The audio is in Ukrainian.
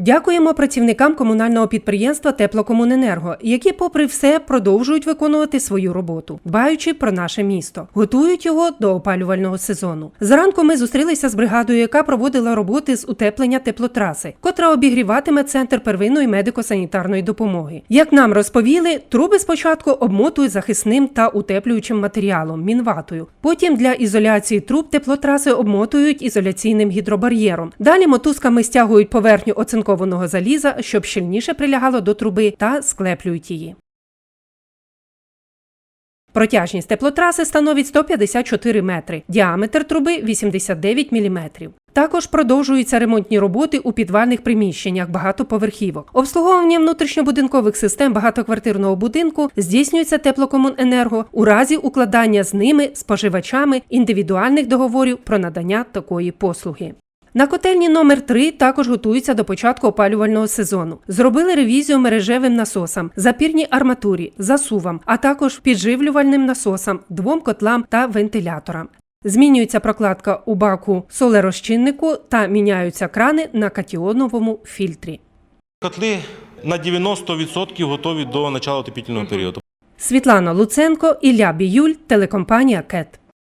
Дякуємо працівникам комунального підприємства Теплокомуненерго, які, попри все, продовжують виконувати свою роботу, дбаючи про наше місто, готують його до опалювального сезону. Зранку ми зустрілися з бригадою, яка проводила роботи з утеплення теплотраси, котра обігріватиме центр первинної медико-санітарної допомоги. Як нам розповіли, труби спочатку обмотують захисним та утеплюючим матеріалом мінватою. Потім для ізоляції труб теплотраси обмотують ізоляційним гідробар'єром. Далі мотузками стягують поверхню оцинкованого заліза, щоб щільніше прилягало до труби, та склеплюють її. Протяжність теплотраси становить 154 метри, діаметр труби 89 міліметрів. Також продовжуються ремонтні роботи у підвальних приміщеннях багатоповерхівок. Обслуговування внутрішньобудинкових систем багатоквартирного будинку здійснюється теплокомуненерго у разі укладання з ними споживачами індивідуальних договорів про надання такої послуги. На котельні номер 3 також готуються до початку опалювального сезону. Зробили ревізію мережевим насосам, запірній арматурі, засувам, а також підживлювальним насосам, двом котлам та вентиляторам. Змінюється прокладка у баку солерозчиннику та міняються крани на катіоновому фільтрі. Котли на 90% готові до початку отопительного періоду. Світлана Луценко, Ілля Біюль, телекомпанія КЕТ.